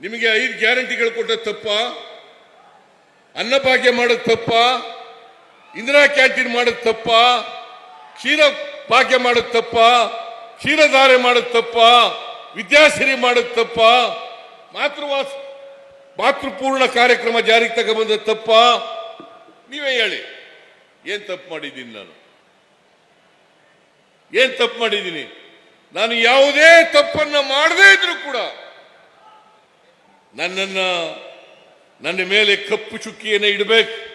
[SPEAKER 1] ನಿಮಗೆ ಐದು ಗ್ಯಾರಂಟಿಗಳು ಕೊಟ್ಟ ತಪ್ಪ? ಅನ್ನಭಾಗ್ಯ ಮಾಡೋದು ತಪ್ಪ? ಇಂದಿರಾ ಕ್ಯಾಂಟೀನ್ ಮಾಡೋದು ತಪ್ಪ? ಕ್ಷೀರ ಭಾಗ್ಯ ಮಾಡೋದು ತಪ್ಪ? ಕ್ಷೀರಧಾರೆ ಮಾಡೋದು ತಪ್ಪ? ವಿದ್ಯಾಸಿರಿ ಮಾಡೋದು ತಪ್ಪ? ಮಾತೃವಾಸ, ಮಾತೃಪೂರ್ಣ ಕಾರ್ಯಕ್ರಮ ಜಾರಿಗೆ ತಗೊಬಂದ ತಪ್ಪ? ನೀವೇ ಹೇಳಿ. ಏನ್ ತಪ್ಪು ಮಾಡಿದ್ದೀನಿ ನಾನು? ಏನ್ ತಪ್ಪು ಮಾಡಿದ್ದೀನಿ? ನಾನು ಯಾವುದೇ ತಪ್ಪನ್ನ ಮಾಡದೇ ಇದ್ರು ಕೂಡ ನನ್ನನ್ನ ನನ್ನ ಮೇಲೆ ಕಪ್ಪು ಚುಕ್ಕಿಯನ್ನು ಇಡಬೇಕು.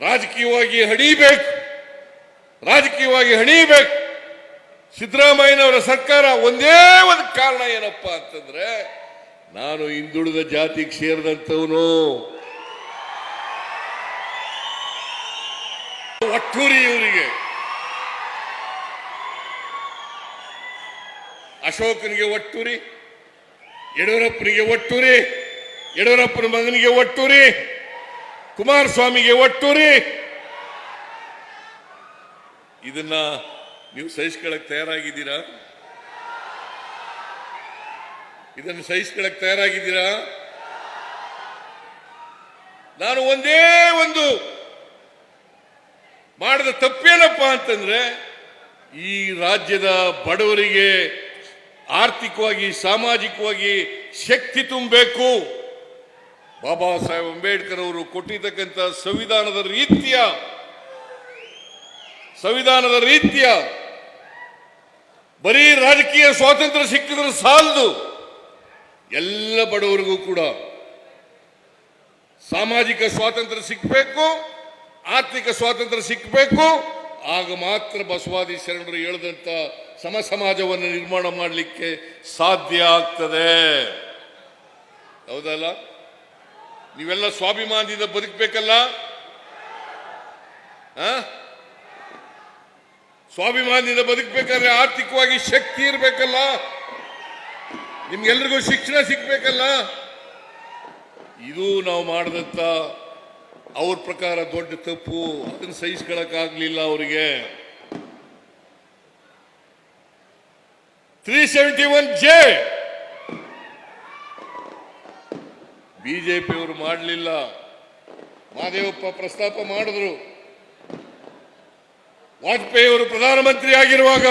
[SPEAKER 1] ರಾಜಕೀಯವಾಗಿ ಹಣಿಬೇಕು. ರಾಜಕೀಯವಾಗಿ ಹಣಿಬೇಕು. ಸಿದ್ದರಾಮಯ್ಯನವರ ಸರ್ಕಾರ ಒಂದೇ ಒಂದು ಕಾರಣ ಏನಪ್ಪಾ ಅಂತಂದ್ರೆ, ನಾನು ಹಿಂದುಳಿದ ಜಾತಿಗೆ ಸೇರಿದಂಥವನು ಒಟ್ಟೂರಿ ಇವರಿಗೆ ಅಶೋಕನಿಗೆ ಒಟ್ಟೂರಿ, ಯಡಿಯೂರಪ್ಪನಿಗೆ ಒಟ್ಟೂರಿ, ಯಡಿಯೂರಪ್ಪನ ಮಗನಿಗೆ ಒಟ್ಟೂರಿ, ಕುಮಾರಸ್ವಾಮಿಗೆ ಒಟ್ಟೂರಿ. ಇದನ್ನ ನೀವು ಸಹಿಸ್ಕೊಳಕ್ ತಯಾರಾಗಿದ್ದೀರಾ? ಇದನ್ನು ಸಹಿಸ್ಕೊಳಕ್ ತಯಾರಾಗಿದ್ದೀರಾ? ನಾನು ಒಂದೇ ಒಂದು ಮಾಡಿದ ತಪ್ಪೇನಪ್ಪ ಅಂತಂದ್ರೆ, ಈ ರಾಜ್ಯದ ಬಡವರಿಗೆ ಆರ್ಥಿಕವಾಗಿ, ಸಾಮಾಜಿಕವಾಗಿ ಶಕ್ತಿ ತುಂಬಬೇಕು. ಬಾಬಾ ಸಾಹೇಬ್ ಅಂಬೇಡ್ಕರ್ ಅವರು ಕೊಟ್ಟಿರ್ತಕ್ಕಂಥ ಸಂವಿಧಾನದ ರೀತಿಯ ಸಂವಿಧಾನದ ರೀತಿಯ, ಬರೀ ರಾಜಕೀಯ ಸ್ವಾತಂತ್ರ್ಯ ಸಿಕ್ಕಿದ್ರೆ ಸಾಲದು. ಎಲ್ಲ ಬಡವರಿಗೂ ಕೂಡ ಸಾಮಾಜಿಕ ಸ್ವಾತಂತ್ರ್ಯ ಸಿಕ್ಕಬೇಕು ಆರ್ಥಿಕ ಸ್ವಾತಂತ್ರ್ಯ ಸಿಕ್ಕಬೇಕು ಆಗ ಮಾತ್ರ ಬಸವಾದಿ ಶರಣರು ಹೇಳಿದಂಥ ಸಮ ಸಮಾಜವನ್ನು ನಿರ್ಮಾಣ ಮಾಡಲಿಕ್ಕೆ ಸಾಧ್ಯ ಆಗ್ತದೆ. ಹೌದಲ್ಲ? ನೀವೆಲ್ಲ ಸ್ವಾಭಿಮಾನದಿಂದ ಬದುಕಬೇಕಲ್ಲ? ಸ್ವಾಭಿಮಾನದಿಂದ ಬದುಕಬೇಕಾದ್ರೆ ಆರ್ಥಿಕವಾಗಿ ಶಕ್ತಿ ಇರಬೇಕಲ್ಲ? ನಿಮ್ಗೆಲ್ರಿಗೂ ಶಿಕ್ಷಣ ಸಿಗ್ಬೇಕಲ್ಲ ಇದು ನಾವು ಮಾಡಿದಂತ ಅವ್ರ ಪ್ರಕಾರ ದೊಡ್ಡ ತಪ್ಪು, ಅದನ್ನು ಸಹಿಸ್ಕೊಳಕಾಗ್ಲಿಲ್ಲ ಅವರಿಗೆ. ತ್ರೀ ಸೆವೆಂಟಿ ಒನ್ ಜೆ ಬಿಜೆಪಿಯವರು ಮಾಡಲಿಲ್ಲ. ಮಾದೇವಪ್ಪ ಪ್ರಸ್ತಾಪ ಮಾಡಿದ್ರು. ವಾಜಪೇಯಿ ಅವರು ಪ್ರಧಾನಮಂತ್ರಿ ಆಗಿರುವಾಗ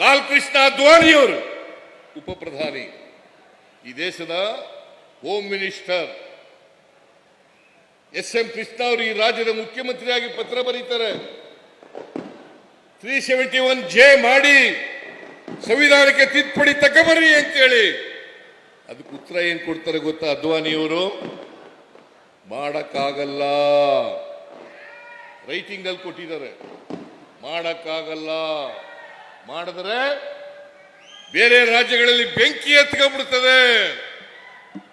[SPEAKER 1] ಲಾಲ್ ಕೃಷ್ಣ ಅದ್ವಾನಿಯವರು ಉಪ ಪ್ರಧಾನಿ ಈ ದೇಶದ home minister S M Krishna ಅವರು ಈ ರಾಜ್ಯದ ಮುಖ್ಯಮಂತ್ರಿಯಾಗಿ ಪತ್ರ ಬರೀತಾರೆ. ತ್ರೀ ಸೆವೆಂಟಿ ಒನ್ ಜೆ ಮಾಡಿ ಸಂವಿಧಾನಕ್ಕೆ ತಿದ್ದುಪಡಿ ತಗೊಬರ್ರಿ ಅಂತೇಳಿ. ಅದಕ್ಕೆ ಉತ್ತರ ಏನ್ ಕೊಡ್ತಾರೆ ಗೊತ್ತಾ ಅದ್ವಾನಿಯವರು ಮಾಡಕ್ಕಾಗಲ್ಲ. ರೈಟಿಂಗ್ ಅಲ್ಲಿ ಕೊಟ್ಟಿದ್ದಾರೆ. ಮಾಡಕ್ಕಾಗಲ್ಲ. ಮಾಡಿದ್ರೆ ಬೇರೆ ರಾಜ್ಯಗಳಲ್ಲಿ ಬೆಂಕಿ ಎತ್ಕೊಂಡ್ಬಿಡ್ತದೆ.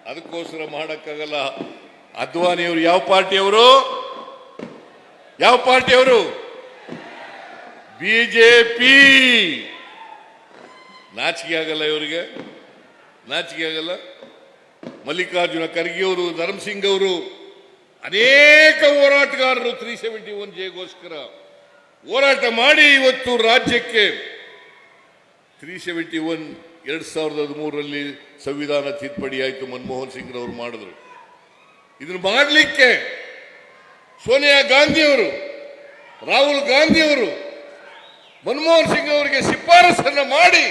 [SPEAKER 1] ಅದಕ್ಕೋಸ್ಕರ ಮಾಡಕ್ಕಾಗಲ್ಲ. ಅದ್ವಾನಿಯವರು ಯಾವ ಪಾರ್ಟಿಯವರು ಯಾವ ಪಾರ್ಟಿಯವರು ಬಿಜೆಪಿ. ನಾಚಿಕೆ ಆಗಲ್ಲ ಇವರಿಗೆ? ನಾಚಿಕೆ ಆಗಲ್ಲ? ಮಲ್ಲಿಕಾರ್ಜುನ ಖರ್ಗೆ ಅವರು ಧರ್ಮಸಿಂಗ್ ಅವರು, ಅನೇಕ ಹೋರಾಟಗಾರರು ತ್ರೀ ಸೆವೆಂಟಿ ಒನ್ ಜೆಗೋಸ್ಕರ ಹೋರಾಟ ಮಾಡಿ ಇವತ್ತು ರಾಜ್ಯಕ್ಕೆ ತ್ರೀ ಸೆವೆಂಟಿ ಒನ್ ಎರಡ್ ಸಾವಿರದ ಹದಿಮೂರರಲ್ಲಿ ಸಂವಿಧಾನ ತಿದ್ದುಪಡಿ ಆಯಿತು ಮನಮೋಹನ್ ಸಿಂಗ್ ಅವರು ಮಾಡಿದ್ರು. ಇದನ್ನು ಮಾಡಲಿಕ್ಕೆ ಸೋನಿಯಾ ಗಾಂಧಿಯವರು, ರಾಹುಲ್ ಗಾಂಧಿಯವರು, ಮನಮೋಹನ್ ಸಿಂಗ್ ಅವರಿಗೆ ಶಿಫಾರಸನ್ನು ಮಾಡಿ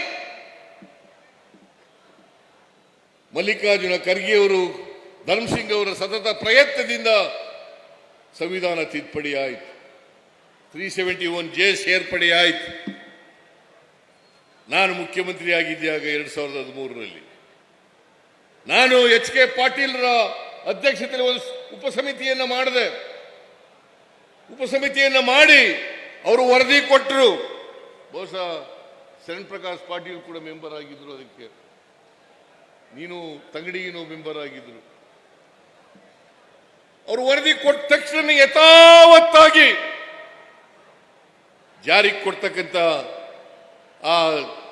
[SPEAKER 1] ಮಲ್ಲಿಕಾರ್ಜುನ ಖರ್ಗೆಯವರು ಧರ್ಮಸಿಂಗ್ ಅವರ ಸತತ ಪ್ರಯತ್ನದಿಂದ ಸಂವಿಧಾನ ತಿದ್ದುಪಡಿ ಆಯಿತು. ತ್ರೀ ಸೆವೆಂಟಿ ಒನ್ ಜೆ ಸೇರ್ಪಡೆ ಆಯಿತು ನಾನು ಮುಖ್ಯಮಂತ್ರಿ ಆಗಿದ್ದಾಗ ಎರಡ್ ಸಾವಿರದ ಹದಿಮೂರರಲ್ಲಿ. ನಾನು ಎಚ್ ಕೆ ಪಾಟೀಲ್ರ ಅಧ್ಯಕ್ಷತೆಯಲ್ಲಿ ಒಂದು ಉಪಸಮಿತಿಯನ್ನು ಮಾಡಿದೆ. ಉಪಸಮಿತಿಯನ್ನು ಮಾಡಿ ಅವರು ವರದಿ ಕೊಟ್ಟರು ಬಹುಶಃ ಶರಣ್ ಪ್ರಕಾಶ್ ಪಾಟೀಲ್ ಕೂಡ ಮೆಂಬರ್ ಆಗಿದ್ರು ಅದಕ್ಕೆ. ನೀನು ತಂಗಡಿಗಿನೂ ಮೆಂಬರ್ ಆಗಿದ್ರು. ಅವರು ವರದಿ ಕೊಟ್ಟ ತಕ್ಷಣ ಯಥಾವತ್ತಾಗಿ ಜಾರಿಗೆ ಕೊಡ್ತಕ್ಕಂಥ ಆ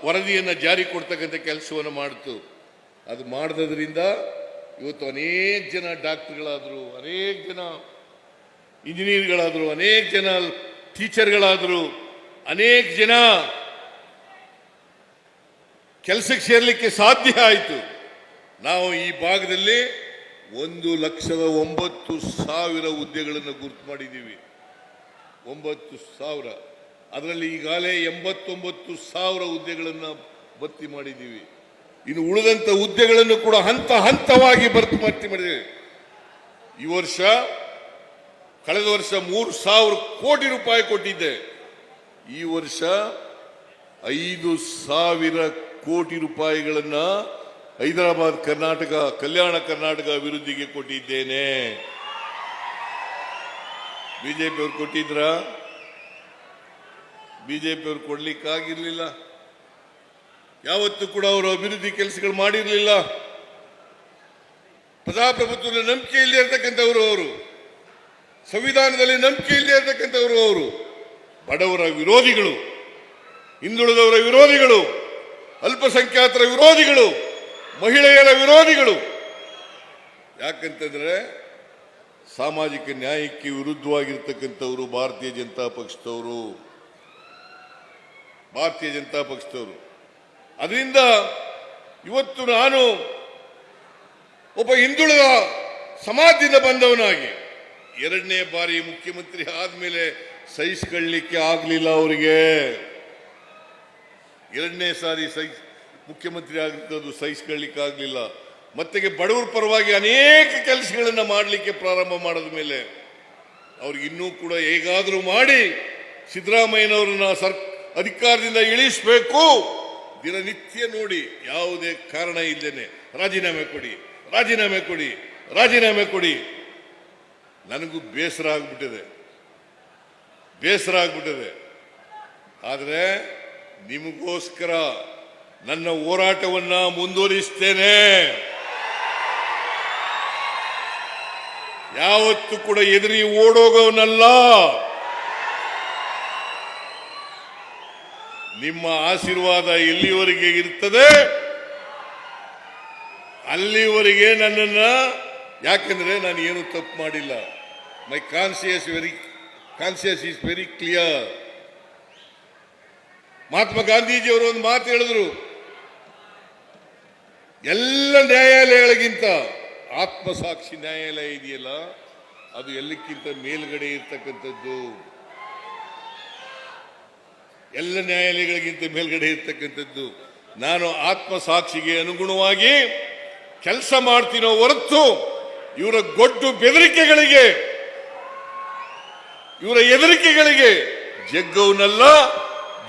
[SPEAKER 1] ವರದಿಯನ್ನು ಜಾರಿ ಕೊಡ್ತಕ್ಕಂಥ ಕೆಲಸವನ್ನು ಮಾಡಿತು. ಅದು ಮಾಡಿದ್ರಿಂದ ಇವತ್ತು ಅನೇಕ ಜನ ಡಾಕ್ಟರ್ಗಳಾದರು, ಅನೇಕ ಜನ ಇಂಜಿನಿಯರ್ಗಳಾದರು, ಅನೇಕ ಜನ ಟೀಚರ್ಗಳಾದರು, ಅನೇಕ ಜನ ಕೆಲಸಕ್ಕೆ ಸೇರಲಿಕ್ಕೆ ಸಾಧ್ಯ ಆಯಿತು. ನಾವು ಈ ಭಾಗದಲ್ಲಿ ಒಂದು ಲಕ್ಷದ ಒಂಬತ್ತು ಸಾವಿರ ಹುದ್ದೆಗಳನ್ನು ಗುರುತು ಮಾಡಿದ್ದೀವಿ. ಒಂಬತ್ತು ಸಾವಿರ. ಅದರಲ್ಲಿ ಈಗಾಗಲೇ ಎಂಬತ್ತೊಂಬತ್ತು ಸಾವಿರ ಹುದ್ದೆಗಳನ್ನು ಭರ್ತಿ ಮಾಡಿದ್ದೀವಿ. ಇನ್ನು ಉಳಿದಂತ ಹುದ್ದೆಗಳನ್ನು ಕೂಡ ಹಂತ ಹಂತವಾಗಿ ಭರ್ತಿ ಭರ್ತಿ ಮಾಡಿದ್ದೇವೆ. ಈ ವರ್ಷ, ಕಳೆದ ವರ್ಷ ಮೂರು ಸಾವಿರ ಕೋಟಿ ರೂಪಾಯಿ ಕೊಟ್ಟಿದ್ದೆ. ಈ ವರ್ಷ ಐದು ಸಾವಿರ ಕೋಟಿ ರೂಪಾಯಿಗಳನ್ನು ಹೈದರಾಬಾದ್ ಕರ್ನಾಟಕ, ಕಲ್ಯಾಣ ಕರ್ನಾಟಕ ಅಭಿವೃದ್ಧಿಗೆ ಕೊಟ್ಟಿದ್ದೇನೆ. ಬಿಜೆಪಿ ಅವ್ರು ಕೊಟ್ಟಿದ್ರ ಜೆ ಪಿಯವ್ರು ಕೊಡ್ಲಿಕ್ಕಾಗಿರ್ಲಿಲ್ಲ. ಯಾವತ್ತೂ ಕೂಡ ಅವರು ಅಭಿವೃದ್ಧಿ ಕೆಲಸಗಳು ಮಾಡಿರಲಿಲ್ಲ. ಪ್ರಜಾಪ್ರಭುತ್ವದ ನಂಬಿಕೆ ಇಲ್ಲದೆ ಇರತಕ್ಕಂಥವರು ಅವರು. ಸಂವಿಧಾನದಲ್ಲಿ ನಂಬಿಕೆ ಇಲ್ಲದೆ ಇರತಕ್ಕಂಥವರು ಅವರು. ಬಡವರ ವಿರೋಧಿಗಳು, ಹಿಂದುಳಿದವರ ವಿರೋಧಿಗಳು, ಅಲ್ಪಸಂಖ್ಯಾತರ ವಿರೋಧಿಗಳು, ಮಹಿಳೆಯರ ವಿರೋಧಿಗಳು. ಯಾಕಂತಂದ್ರೆ ಸಾಮಾಜಿಕ ನ್ಯಾಯಕ್ಕೆ ವಿರುದ್ಧವಾಗಿರ್ತಕ್ಕಂಥವರು ಭಾರತೀಯ ಜನತಾ ಪಕ್ಷದವರು. ಭಾರತೀಯ ಜನತಾ ಪಕ್ಷದವರು. ಅದರಿಂದ ಇವತ್ತು ನಾನು ಒಬ್ಬ ಹಿಂದುಳಿದ ಸಮಾಜದಿಂದ ಬಂದವನಾಗಿ, ಎರಡನೇ ಬಾರಿ ಮುಖ್ಯಮಂತ್ರಿ ಆದ್ಮೇಲೆ ಸಹಿಸ್ಕೊಳ್ಳಿಕ್ಕೆ ಆಗಲಿಲ್ಲ ಅವರಿಗೆ. ಎರಡನೇ ಸಾರಿ ಸಹಿ, ಮುಖ್ಯಮಂತ್ರಿ ಆಗಿದ್ದು ಸಹಿಸ್ಕೊಳ್ಳಿಕ್ಕೆ ಆಗಲಿಲ್ಲ. ಮತ್ತೆ ಬಡವರ ಪರವಾಗಿ ಅನೇಕ ಕೆಲಸಗಳನ್ನು ಮಾಡಲಿಕ್ಕೆ ಪ್ರಾರಂಭ ಮಾಡಿದ ಮೇಲೆ, ಅವ್ರಿಗೆ ಇನ್ನೂ ಕೂಡ ಹೇಗಾದರೂ ಮಾಡಿ ಸಿದ್ದರಾಮಯ್ಯನವ್ರನ್ನ ಸರ್ ಅಧಿಕಾರದಿಂದ ಇಳಿಸಬೇಕು. ದಿನನಿತ್ಯ ನೋಡಿ, ಯಾವುದೇ ಕಾರಣ ಇದ್ದೇನೆ ರಾಜೀನಾಮೆ ಕೊಡಿ ರಾಜೀನಾಮೆ ಕೊಡಿ ರಾಜೀನಾಮೆ ಕೊಡಿ. ನನಗೂ ಬೇಸರ ಆಗ್ಬಿಟ್ಟಿದೆ. ಬೇಸರ ಆಗ್ಬಿಟ್ಟಿದೆ. ಆದರೆ ನಿಮಗೋಸ್ಕರ ನನ್ನ ಹೋರಾಟವನ್ನ ಮುಂದುವರಿಸ್ತೇನೆ. ಯಾವತ್ತು ಕೂಡ ಎದುರಿ ಓಡೋಗೋನಲ್ಲ. ನಿಮ್ಮ ಆಶೀರ್ವಾದ ಇಲ್ಲಿವರೆಗೆ ಇರ್ತದೆ. ಅಲ್ಲಿವರೆಗೆ ನನ್ನನ್ನ, ಯಾಕಂದ್ರೆ ನಾನು ಏನು ತಪ್ಪು ಮಾಡಿಲ್ಲ. My conscience very conscience is very clear Mahatma Gandhiji ಅವರು ಒಂದು ಮಾತು ಹೇಳಿದ್ರು. ಎಲ್ಲ ನ್ಯಾಯಾಲಯಗಳಿಗಿಂತ ಆತ್ಮಸಾಕ್ಷಿ ನ್ಯಾಯಾಲಯ ಇದೆಯಲ್ಲ, ಅದು ಎಲ್ಲಕ್ಕಿಂತ ಮೇಲ್ಗಡೆ ಇರ್ತಕ್ಕಂಥದ್ದು. ಎಲ್ಲ ನ್ಯಾಯಾಲಯಗಳಿಗಿಂತ ಮೇಲ್ಗಡೆ ಇರ್ತಕ್ಕಂಥದ್ದು, ನಾನು ಆತ್ಮಸಾಕ್ಷಿಗೆ ಅನುಗುಣವಾಗಿ ಕೆಲಸ ಮಾಡ್ತೀನೋ ಹೊರತು ಇವರ ಗೊಡ್ಡು ಬೆದರಿಕೆಗಳಿಗೆ, ಇವರ ಹೆದರಿಕೆಗಳಿಗೆ ಜಗ್ಗವನಲ್ಲ,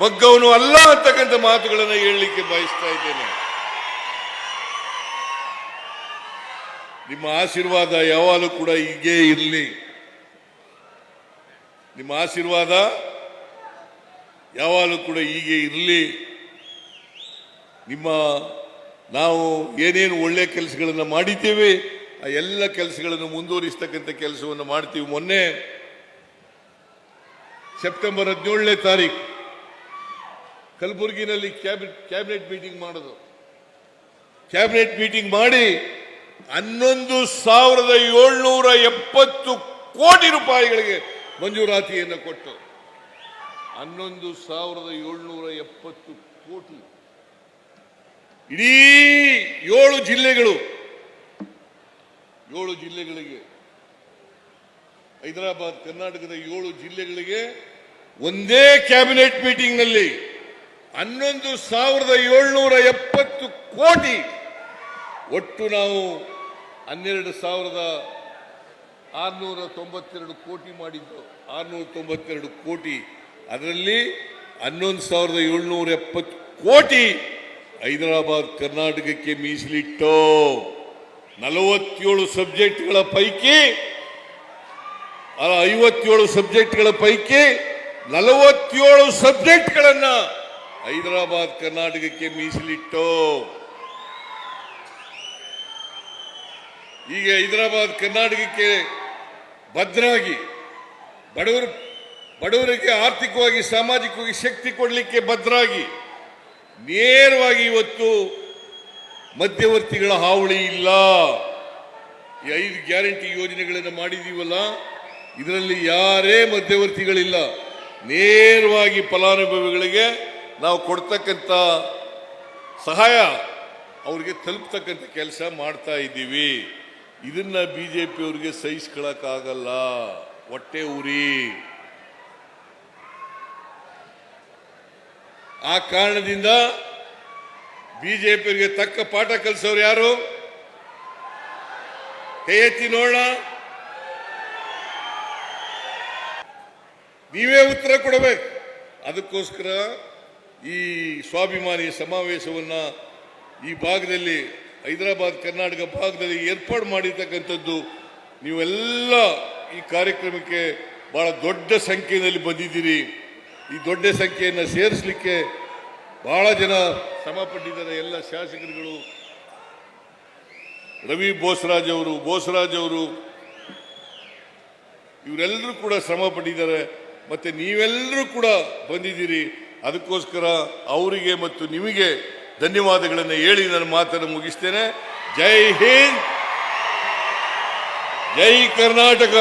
[SPEAKER 1] ಬಗ್ಗವನು ಅಲ್ಲ ಅಂತಕ್ಕಂಥ ಮಾತುಗಳನ್ನು ಹೇಳಲಿಕ್ಕೆ ಬಯಸ್ತಾ ಇದ್ದೇನೆ. ನಿಮ್ಮ ಆಶೀರ್ವಾದ ಯಾವಾಗಲೂ ಕೂಡ ಹೀಗೇ ಇರಲಿ. ನಿಮ್ಮ ಆಶೀರ್ವಾದ ಯಾವಾಗಲೂ ಕೂಡ ಹೀಗೆ ಇರಲಿ. ನಿಮ್ಮ ನಾವು ಏನೇನು ಒಳ್ಳೆಯ ಕೆಲಸಗಳನ್ನು ಮಾಡಿದ್ದೇವೆ, ಆ ಎಲ್ಲ ಕೆಲಸಗಳನ್ನು ಮುಂದುವರಿಸ್ತಕ್ಕಂಥ ಕೆಲಸವನ್ನು ಮಾಡ್ತೀವಿ. ಮೊನ್ನೆ ಸೆಪ್ಟೆಂಬರ್ ಹದಿನೇಳನೇ ತಾರೀಕು ಕಲಬುರಗಿನಲ್ಲಿ ಕ್ಯಾಬಿನೆಟ್ ಕ್ಯಾಬಿನೆಟ್ ಮೀಟಿಂಗ್ ಮಾಡೋದು. ಕ್ಯಾಬಿನೆಟ್ ಮೀಟಿಂಗ್ ಮಾಡಿ ಹನ್ನೊಂದು ಸಾವಿರದ ಏಳ್ನೂರ ಎಪ್ಪತ್ತು ಕೋಟಿ ರೂಪಾಯಿಗಳಿಗೆ ಮಂಜೂರಾತಿಯನ್ನು ಕೊಟ್ಟು ಹನ್ನೊಂದು ಸಾವಿರದ ಏಳ್ನೂರ ಎಪ್ಪತ್ತು ಕೋಟಿ. ಇಡೀ ಏಳು ಜಿಲ್ಲೆಗಳು, ಏಳು ಜಿಲ್ಲೆಗಳಿಗೆ, ಹೈದರಾಬಾದ್, ಕರ್ನಾಟಕದ ಏಳು ಜಿಲ್ಲೆಗಳಿಗೆ ಒಂದೇ ಕ್ಯಾಬಿನೆಟ್ ಮೀಟಿಂಗ್ನಲ್ಲಿ ಹನ್ನೊಂದು ಸಾವಿರದ ಏಳ್ನೂರ ಎಪ್ಪತ್ತು ಕೋಟಿ ಒಟ್ಟು ನಾವು ಹನ್ನೆರಡು ಸಾವಿರದ ಆರುನೂರ ತೊಂಬತ್ತೆರಡು ಕೋಟಿ ಮಾಡಿದ್ದು. ಆರುನೂರ ತೊಂಬತ್ತೆರಡು ಕೋಟಿ ಅದರಲ್ಲಿ ಹನ್ನೊಂದು ಸಾವಿರದ ಏಳ್ನೂರ ಎಪ್ಪತ್ತು ಕೋಟಿ ಹೈದರಾಬಾದ್ ಕರ್ನಾಟಕಕ್ಕೆ ಮೀಸಲಿಟ್ಟು ನಲವತ್ತೇಳು ಸಬ್ಜೆಕ್ಟ್ಗಳ ಪೈಕಿ ಐವತ್ತೇಳು ಸಬ್ಜೆಕ್ಟ್ಗಳ ಪೈಕಿ ನಲವತ್ತೇಳು ಸಬ್ಜೆಕ್ಟ್ಗಳನ್ನ ಹೈದರಾಬಾದ್ ಕರ್ನಾಟಕಕ್ಕೆ ಮೀಸಲಿಟ್ಟು. ಈಗ ಹೈದರಾಬಾದ್ ಕರ್ನಾಟಕಕ್ಕೆ ಭದ್ರಾಗಿ ಬಡವರು ಬಡವರಿಗೆ ಆರ್ಥಿಕವಾಗಿ, ಸಾಮಾಜಿಕವಾಗಿ ಶಕ್ತಿ ಕೊಡಲಿಕ್ಕೆ ಭದ್ರಾಗಿ, ನೇರವಾಗಿ ಇವತ್ತು ಮಧ್ಯವರ್ತಿಗಳ ಹಾವಳಿ ಇಲ್ಲ. ಈ ಐದು ಗ್ಯಾರಂಟಿ ಯೋಜನೆಗಳನ್ನು ಮಾಡಿದೀವಲ್ಲ ಇದರಲ್ಲಿ ಯಾರೇ ಮಧ್ಯವರ್ತಿಗಳಿಲ್ಲ, ನೇರವಾಗಿ ಫಲಾನುಭವಿಗಳಿಗೆ ನಾವು ಕೊಡ್ತಕ್ಕಂಥ ಸಹಾಯ ಅವ್ರಿಗೆ ತಲುಪ್ತಕ್ಕಂಥ ಕೆಲಸ ಮಾಡ್ತಾ ಇದ್ದೀವಿ. ಬಿ ಜೆ ಪಿಯವ್ರಿಗೆ ಸಹಿಸ್ಕೊಳಕ್ಕಾಗಲ್ಲ. ಹೊಟ್ಟೆ ಉರಿ. ಆ ಕಾರಣದಿಂದ ಬಿಜೆಪಿಯವರಿಗೆ ತಕ್ಕ ಪಾಠ ಕಲಿಸೋರು ಯಾರು? ಕೈ ಎತ್ತಿ ನೋಡೋಣ ನೀವೇ ಉತ್ತರ ಕೊಡಬೇಕು. ಅದಕ್ಕೋಸ್ಕರ ಈ ಸ್ವಾಭಿಮಾನಿ ಸಮಾವೇಶವನ್ನ ಈ ಭಾಗದಲ್ಲಿ, ಹೈದರಾಬಾದ್, ಕರ್ನಾಟಕ ಭಾಗದಲ್ಲಿ ಏರ್ಪಾಡು ಮಾಡಿರ್ತಕ್ಕಂಥದ್ದು ನೀವೆಲ್ಲ ಈ ಕಾರ್ಯಕ್ರಮಕ್ಕೆ ಬಹಳ ದೊಡ್ಡ ಸಂಖ್ಯೆಯಲ್ಲಿ ಬಂದಿದ್ದೀರಿ. ಈ ದೊಡ್ಡ ಸಂಖ್ಯೆಯನ್ನು ಸೇರಿಸಲಿಕ್ಕೆ ಬಹಳ ಜನ ಶ್ರಮ ಪಟ್ಟಿದ್ದಾರೆ ಎಲ್ಲ ಶಾಸಕರುಗಳು. ರವಿ ಬೋಸರಾಜ್ ಅವರು ಬೋಸರಾಜ್ ಅವರು. ಇವರೆಲ್ಲರೂ ಕೂಡ ಶ್ರಮ ಪಟ್ಟಿದ್ದಾರೆ. ಮತ್ತು ನೀವೆಲ್ಲರೂ ಕೂಡ ಬಂದಿದ್ದೀರಿ. ಅದಕ್ಕೋಸ್ಕರ ಅವರಿಗೆ ಮತ್ತು ನಿಮಗೆ ಧನ್ಯವಾದಗಳನ್ನು ಹೇಳಿ ನನ್ನ ಮಾತನ್ನು ಮುಗಿಸ್ತೇನೆ. ಜೈ ಹಿಂದ್, ಜೈ ಕರ್ನಾಟಕ.